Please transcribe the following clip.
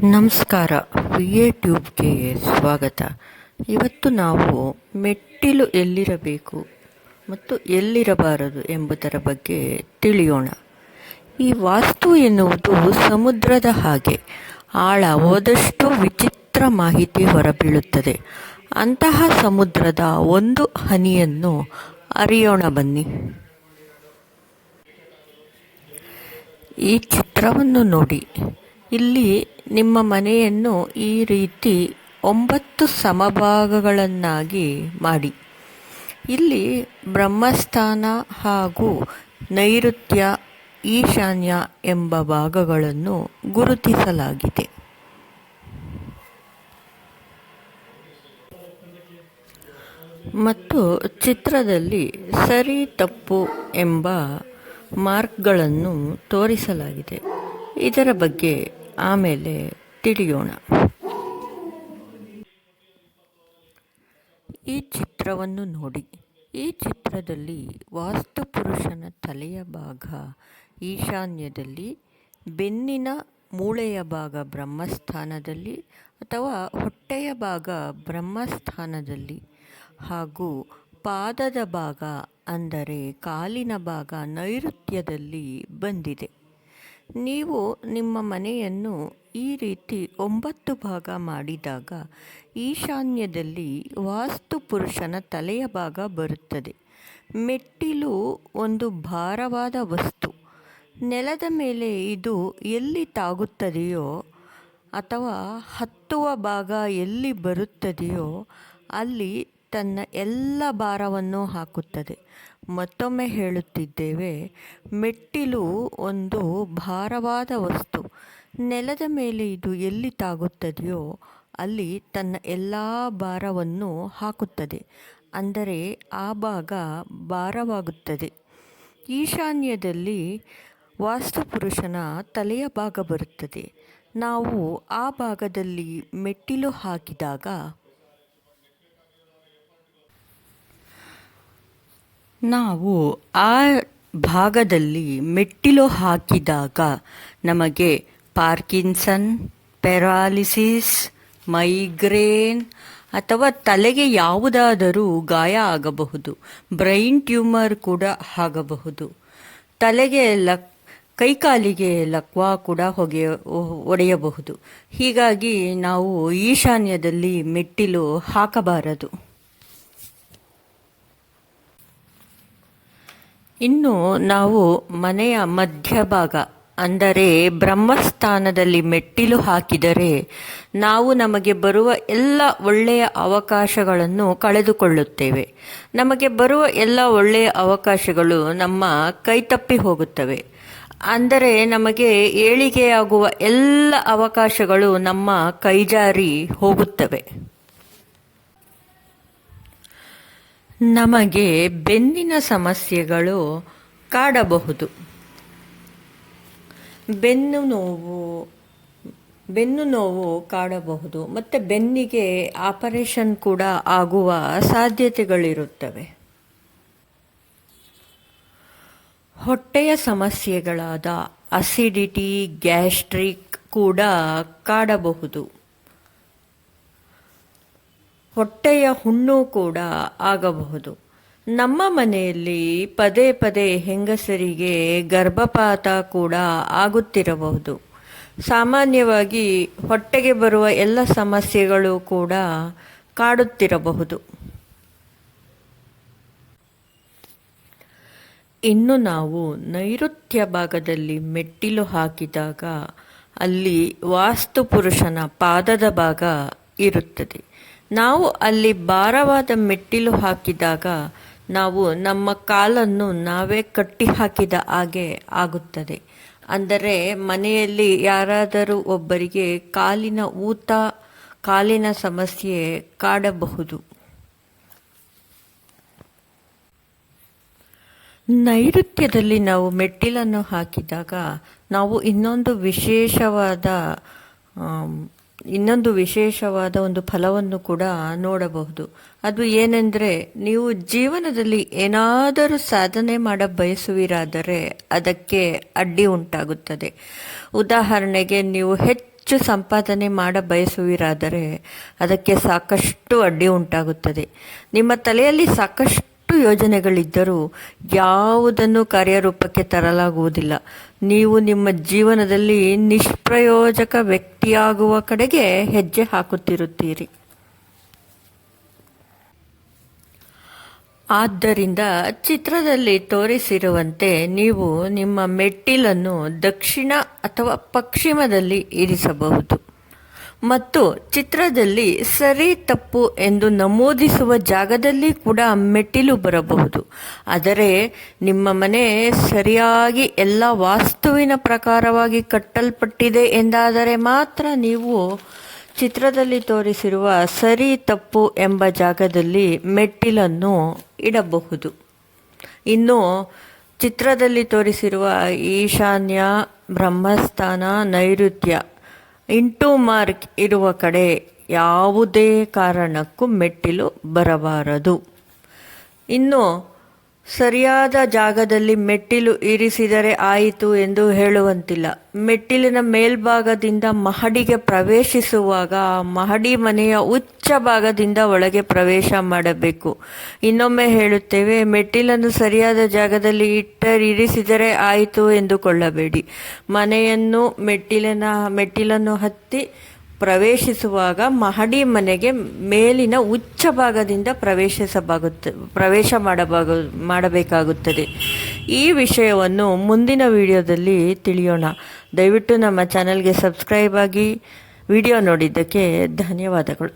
ನಮಸ್ಕಾರ. V A ಟ್ಯೂಬ್ಗೆ ಸ್ವಾಗತ. ಇವತ್ತು ನಾವು ಮೆಟ್ಟಿಲು ಎಲ್ಲಿರಬೇಕು ಮತ್ತು ಎಲ್ಲಿರಬಾರದು ಎಂಬುದರ ಬಗ್ಗೆ ತಿಳಿಯೋಣ. ಈ ವಾಸ್ತು ಎನ್ನುವುದು ಸಮುದ್ರದ ಹಾಗೆ. ಆಳ ಹೋದಷ್ಟು ವಿಚಿತ್ರ ಮಾಹಿತಿ ಹೊರಬೀಳುತ್ತದೆ. ಅಂತಹ ಸಮುದ್ರದ ಒಂದು ಹನಿಯನ್ನು ಅರಿಯೋಣ ಬನ್ನಿ. ಈ ಚಿತ್ರವನ್ನು ನೋಡಿ. ಇಲ್ಲಿ ನಿಮ್ಮ ಮನೆಯನ್ನು ಈ ರೀತಿ ಒಂಬತ್ತು ಸಮಭಾಗಗಳನ್ನಾಗಿ ಮಾಡಿ. ಇಲ್ಲಿ ಬ್ರಹ್ಮಸ್ಥಾನ ಹಾಗೂ ನೈಋತ್ಯ ಈಶಾನ್ಯ ಎಂಬ ಭಾಗಗಳನ್ನು ಗುರುತಿಸಲಾಗಿದೆ. ಮತ್ತು ಚಿತ್ರದಲ್ಲಿ ಸರಿ ತಪ್ಪು ಎಂಬ ಮಾರ್ಕ್ಗಳನ್ನು ತೋರಿಸಲಾಗಿದೆ. ಇದರ ಬಗ್ಗೆ ಆಮೇಲೆ ತಿಳಿಯೋಣ. ಈ ಚಿತ್ರವನ್ನು ನೋಡಿ. ಈ ಚಿತ್ರದಲ್ಲಿ ವಾಸ್ತುಪುರುಷನ ತಲೆಯ ಭಾಗ ಈಶಾನ್ಯದಲ್ಲಿ, ಬೆನ್ನಿನ ಮೂಳೆಯ ಭಾಗ ಬ್ರಹ್ಮಸ್ಥಾನದಲ್ಲಿ ಅಥವಾ ಹೊಟ್ಟೆಯ ಭಾಗ ಬ್ರಹ್ಮಸ್ಥಾನದಲ್ಲಿ ಹಾಗೂ ಪಾದದ ಭಾಗ ಅಂದರೆ ಕಾಲಿನ ಭಾಗ ನೈಋತ್ಯದಲ್ಲಿ ಬಂದಿದೆ. ನೀವು ನಿಮ್ಮ ಮನೆಯನ್ನು ಈ ರೀತಿ ಒಂಬತ್ತು ಭಾಗ ಮಾಡಿದಾಗ ಈಶಾನ್ಯದಲ್ಲಿ ವಾಸ್ತು ಪುರುಷನ ತಲೆಯ ಭಾಗ ಬರುತ್ತದೆ. ಮೆಟ್ಟಿಲು ಒಂದು ಭಾರವಾದ ವಸ್ತು. ನೆಲದ ಮೇಲೆ ಇದು ಎಲ್ಲಿ ತಾಗುತ್ತದೆಯೋ ಅಥವಾ ಹತ್ತುವ ಭಾಗ ಎಲ್ಲಿ ಬರುತ್ತದೆಯೋ ಅಲ್ಲಿ ತನ್ನ ಎಲ್ಲ ಭಾರವನ್ನು ಹಾಕುತ್ತದೆ. ಮತ್ತೊಮ್ಮೆ ಹೇಳುತ್ತಿದ್ದೇವೆ, ಮೆಟ್ಟಿಲು ಒಂದು ಭಾರವಾದ ವಸ್ತು. ನೆಲದ ಮೇಲೆ ಇದು ಎಲ್ಲಿ ತಾಗುತ್ತದೆಯೋ ಅಲ್ಲಿ ತನ್ನ ಎಲ್ಲ ಭಾರವನ್ನು ಹಾಕುತ್ತದೆ. ಅಂದರೆ ಆ ಭಾಗ ಭಾರವಾಗುತ್ತದೆ. ಈಶಾನ್ಯದಲ್ಲಿ ವಾಸ್ತುಪುರುಷನ ತಲೆಯ ಭಾಗ ಬರುತ್ತದೆ. ನಾವು ಆ ಭಾಗದಲ್ಲಿ ಮೆಟ್ಟಿಲು ಹಾಕಿದಾಗ ನಾವು ಆ ಭಾಗದಲ್ಲಿ ಮೆಟ್ಟಿಲು ಹಾಕಿದಾಗ ನಮಗೆ ಪಾರ್ಕಿನ್ಸನ್ ಪೆರಾಲಿಸಿಸ್ ಮೈಗ್ರೇನ್ ಅಥವಾ ತಲೆಗೆ ಯಾವುದಾದರೂ ಗಾಯ ಆಗಬಹುದು. ಬ್ರೈನ್ ಟ್ಯೂಮರ್ ಕೂಡ ಆಗಬಹುದು. ತಲೆಗೆ ಲಕ್, ಕೈಕಾಲಿಗೆ ಲಕ್ವಾ ಕೂಡ ಹೊಗೆ ಒಡೆಯಬಹುದು ಹೀಗಾಗಿ ನಾವು ಈಶಾನ್ಯದಲ್ಲಿ ಮೆಟ್ಟಿಲು ಹಾಕಬಾರದು. ಇನ್ನು ನಾವು ಮನೆಯ ಮಧ್ಯಭಾಗ, ಅಂದರೆ ಬ್ರಹ್ಮಸ್ಥಾನದಲ್ಲಿ ಮೆಟ್ಟಿಲು ಹಾಕಿದರೆ ನಾವು ನಮಗೆ ಬರುವ ಎಲ್ಲ ಒಳ್ಳೆಯ ಅವಕಾಶಗಳನ್ನು ಕಳೆದುಕೊಳ್ಳುತ್ತೇವೆ. ನಮಗೆ ಬರುವ ಎಲ್ಲ ಒಳ್ಳೆಯ ಅವಕಾಶಗಳು ನಮ್ಮ ಕೈತಪ್ಪಿ ಹೋಗುತ್ತವೆ. ಅಂದರೆ ನಮಗೆ ಏಳಿಗೆಯಾಗುವ ಎಲ್ಲ ಅವಕಾಶಗಳು ನಮ್ಮ ಕೈಜಾರಿ ಹೋಗುತ್ತವೆ. ನಮಗೆ ಬೆನ್ನಿನ ಸಮಸ್ಯೆಗಳು ಕಾಡಬಹುದು. ಬೆನ್ನು ನೋವು ಬೆನ್ನು ನೋವು ಕಾಡಬಹುದು, ಮತ್ತು ಬೆನ್ನಿಗೆ ಆಪರೇಷನ್ ಕೂಡ ಆಗುವ ಸಾಧ್ಯತೆಗಳಿರುತ್ತವೆ. ಹೊಟ್ಟೆಯ ಸಮಸ್ಯೆಗಳಾದ ಅಸಿಡಿಟಿ, ಗ್ಯಾಸ್ಟ್ರಿಕ್ ಕೂಡ ಕಾಡಬಹುದು. ಹೊಟ್ಟೆಯ ಹುಣ್ಣು ಕೂಡ ಆಗಬಹುದು. ನಮ್ಮ ಮನೆಯಲ್ಲಿ ಪದೇ ಪದೇ ಹೆಂಗಸರಿಗೆ ಗರ್ಭಪಾತ ಕೂಡ ಆಗುತ್ತಿರಬಹುದು. ಸಾಮಾನ್ಯವಾಗಿ ಹೊಟ್ಟೆಗೆ ಬರುವ ಎಲ್ಲ ಸಮಸ್ಯೆಗಳು ಕೂಡ ಕಾಡುತ್ತಿರಬಹುದು. ಇನ್ನು ನಾವು ನೈಋತ್ಯ ಭಾಗದಲ್ಲಿ ಮೆಟ್ಟಿಲು ಹಾಕಿದಾಗ ಅಲ್ಲಿ ವಾಸ್ತು ಪುರುಷನ ಪಾದದ ಭಾಗ ಇರುತ್ತದೆ. ನಾವು ಅಲ್ಲಿ ಭಾರವಾದ ಮೆಟ್ಟಿಲು ಹಾಕಿದಾಗ ನಾವು ನಮ್ಮ ಕಾಲನ್ನು ನಾವೇ ಕಟ್ಟಿ ಹಾಕಿದ ಹಾಗೆ ಆಗುತ್ತದೆ. ಅಂದರೆ ಮನೆಯಲ್ಲಿ ಯಾರಾದರೂ ಒಬ್ಬರಿಗೆ ಕಾಲಿನ ಊತ, ಕಾಲಿನ ಸಮಸ್ಯೆ ಕಾಡಬಹುದು. ನೈಋತ್ಯದಲ್ಲಿ ನಾವು ಮೆಟ್ಟಿಲನ್ನು ಹಾಕಿದಾಗ ನಾವು ಇನ್ನೊಂದು ವಿಶೇಷವಾದ ಇನ್ನೊಂದು ವಿಶೇಷವಾದ ಒಂದು ಫಲವನ್ನು ಕೂಡ ನೋಡಬಹುದು. ಅದು ಏನೆಂದರೆ, ನೀವು ಜೀವನದಲ್ಲಿ ಏನಾದರೂ ಸಾಧನೆ ಮಾಡ ಬಯಸುವಿರಾದರೆ ಅದಕ್ಕೆ ಅಡ್ಡಿ ಉಂಟಾಗುತ್ತದೆ. ಉದಾಹರಣೆಗೆ, ನೀವು ಹೆಚ್ಚು ಸಂಪಾದನೆ ಮಾಡ ಬಯಸುವಿರಾದರೆ ಅದಕ್ಕೆ ಸಾಕಷ್ಟು ಅಡ್ಡಿ ಉಂಟಾಗುತ್ತದೆ. ನಿಮ್ಮ ತಲೆಯಲ್ಲಿ ಸಾಕಷ್ಟು ಯೋಜನೆಗಳಿದ್ದರೂ ಯಾವುದನ್ನು ಕಾರ್ಯರೂಪಕ್ಕೆ ತರಲಾಗುವುದಿಲ್ಲ. ನೀವು ನಿಮ್ಮ ಜೀವನದಲ್ಲಿ ನಿಷ್ಪ್ರಯೋಜಕ ವ್ಯಕ್ತಿಯಾಗುವ ಕಡೆಗೆ ಹೆಜ್ಜೆ ಹಾಕುತ್ತಿರುತ್ತೀರಿ. ಆದ್ದರಿಂದ ಚಿತ್ರದಲ್ಲಿ ತೋರಿಸಿರುವಂತೆ ನೀವು ನಿಮ್ಮ ಮೆಟ್ಟಿಲನ್ನು ದಕ್ಷಿಣ ಅಥವಾ ಪಶ್ಚಿಮದಲ್ಲಿ ಇರಿಸಬಹುದು. ಮತ್ತು ಚಿತ್ರದಲ್ಲಿ ಸರಿ ತಪ್ಪು ಎಂದು ನಮೂದಿಸುವ ಜಾಗದಲ್ಲಿ ಕೂಡ ಮೆಟ್ಟಿಲು ಬರಬಹುದು. ಆದರೆ ನಿಮ್ಮ ಮನೆ ಸರಿಯಾಗಿ ಎಲ್ಲ ವಾಸ್ತುವಿನ ಪ್ರಕಾರವಾಗಿ ಕಟ್ಟಲ್ಪಟ್ಟಿದೆ ಎಂದಾದರೆ ಮಾತ್ರ ನೀವು ಚಿತ್ರದಲ್ಲಿ ತೋರಿಸಿರುವ ಸರಿ ತಪ್ಪು ಎಂಬ ಜಾಗದಲ್ಲಿ ಮೆಟ್ಟಿಲನ್ನು ಇಡಬಹುದು. ಇನ್ನು ಚಿತ್ರದಲ್ಲಿ ತೋರಿಸಿರುವ ಈಶಾನ್ಯ ಬ್ರಹ್ಮಸ್ಥಾನ ನೈಋತ್ಯ ಇಂಟು ಮಾರ್ಕ್ ಇರುವ ಕಡೆ ಯಾವುದೇ ಕಾರಣಕ್ಕೂ ಮೆಟ್ಟಿಲು ಬರಬಾರದು. ಇನ್ನು ಸರಿಯಾದ ಜಾಗದಲ್ಲಿ ಮೆಟ್ಟಿಲು ಇರಿಸಿದರೆ ಆಯಿತು ಎಂದು ಹೇಳುವಂತಿಲ್ಲ. ಮೆಟ್ಟಿಲಿನ ಮೇಲ್ಭಾಗದಿಂದ ಮಹಡಿಗೆ ಪ್ರವೇಶಿಸುವಾಗ ಮಹಡಿ ಮನೆಯ ಉಚ್ಚ ಭಾಗದಿಂದ ಒಳಗೆ ಪ್ರವೇಶ ಮಾಡಬೇಕು. ಇನ್ನೊಮ್ಮೆ ಹೇಳುತ್ತೇವೆ, ಮೆಟ್ಟಿಲನ್ನು ಸರಿಯಾದ ಜಾಗದಲ್ಲಿ ಇಟ್ಟ ಇರಿಸಿದರೆ ಆಯಿತು ಎಂದುಕೊಳ್ಳಬೇಡಿ. ಮನೆಯನ್ನು, ಮೆಟ್ಟಿಲಿನ, ಮೆಟ್ಟಿಲನ್ನು ಹತ್ತಿ ಪ್ರವೇಶಿಸುವಾಗ ಮಹಡಿ ಮನೆಗೆ ಮೇಲಿನ ಉಚ್ಚ ಭಾಗದಿಂದ ಪ್ರವೇಶಿಸಬಾಗುತ್ತೆ, ಪ್ರವೇಶ ಮಾಡಬಾಗ, ಮಾಡಬೇಕಾಗುತ್ತದೆ. ಈ ವಿಷಯವನ್ನು ಮುಂದಿನ ವಿಡಿಯೋದಲ್ಲಿ ತಿಳಿಯೋಣ. ದಯವಿಟ್ಟು ನಮ್ಮ ಚಾನಲ್ಗೆ ಸಬ್ಸ್ಕ್ರೈಬ್ ಆಗಿ ವಿಡಿಯೋ ನೋಡಿದ್ದಕ್ಕೆ ಧನ್ಯವಾದಗಳು.